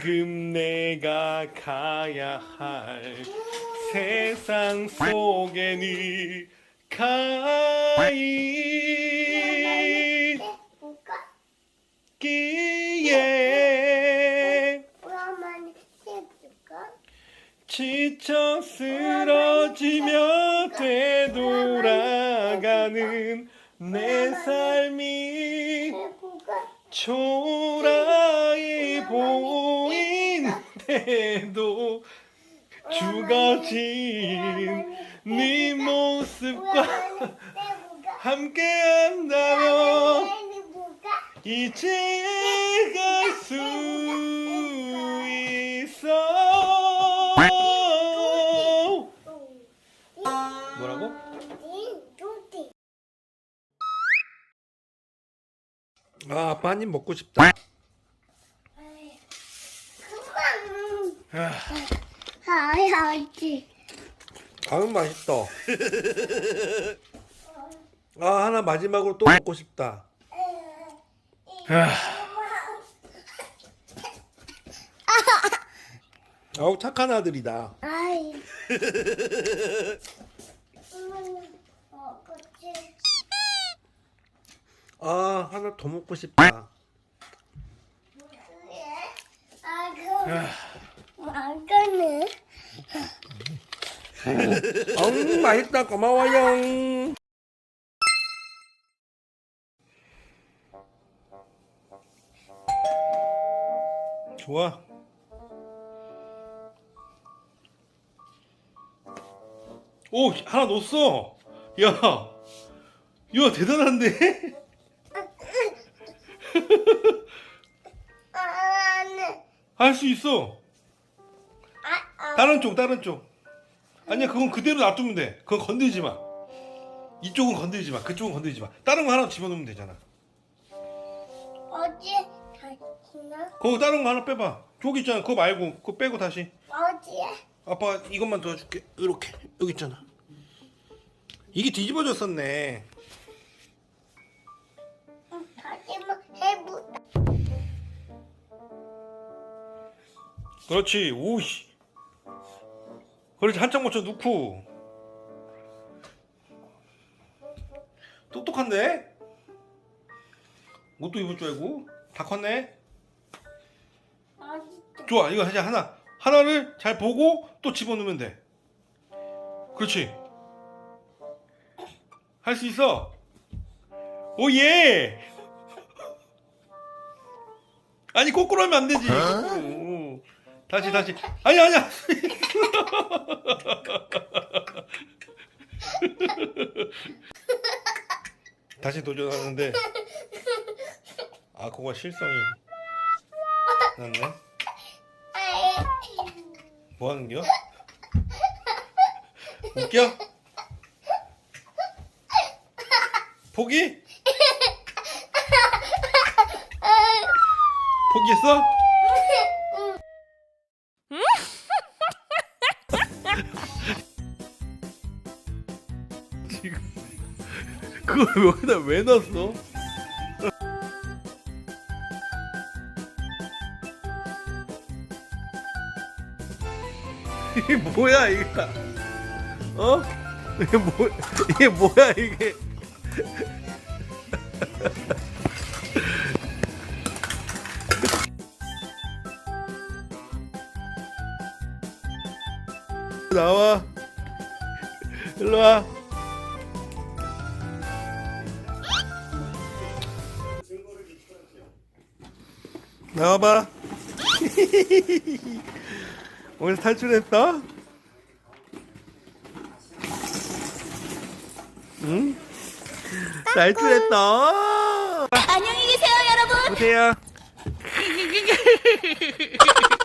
지금 내가 가야 할 세상 속에는 가이 볼까? 기에 그러면 해볼까? 지쳐 쓰러지며 되돌아가는 내 삶이? 초라해 보이는데도 죽어진 네 모습과 해볼까? 함께 한다면 해볼까? 이제 갈수 아 아빠 한입 먹고 싶다. 그만 하야지 아유 맛있다. 아 하나 마지막으로 또 먹고 싶다. 아우 착한 아들이다. 아이 어 그치 아 하나 더 먹고 싶다. 아 그럼 막거는 음 맛있다. 고마워요. 좋아. 오 하나 넣었어. 야 야 대단한데 할 수 있어. 아 다른 쪽 다른 쪽. 아니야 그건 그대로 놔두면 돼. 그건 건들지 마. 이쪽은 건들지 마. 그쪽은 건들지 마. 다른 거 하나 집어넣으면 되잖아. 어디? 다시나? 그거 다른 거 하나 빼봐. 저기 있잖아. 그거 말고. 그거 빼고 다시. 어디에 아빠 이것만 도와줄게. 이렇게. 여기 있잖아. 이게 뒤집어졌었네 그렇지. 오이씨. 그렇지. 한참 맞춰 놓고. 똑똑한데? 옷도 입을 줄 알고? 다 컸네? 좋아. 이거 이제 하나. 하나를 잘 보고 또 집어넣으면 돼. 그렇지. 할 수 있어. 오예. 아니 거꾸로 하면 안 되지. 거꾸로. 다시 다시 아니 아니야 다시 도전하는데 아 그거 실성이 났네 뭐 하는겨? 웃겨? 포기? 포기했어? 그걸 여기다 왜 넣었어? 이게 뭐야 이게? 어? 이게 뭐 이게 뭐야 이게? 나와. 일로 와. 나와봐. 오늘 탈출했어? 응? 탈출했어. 안녕히 계세요, 여러분. 보세요.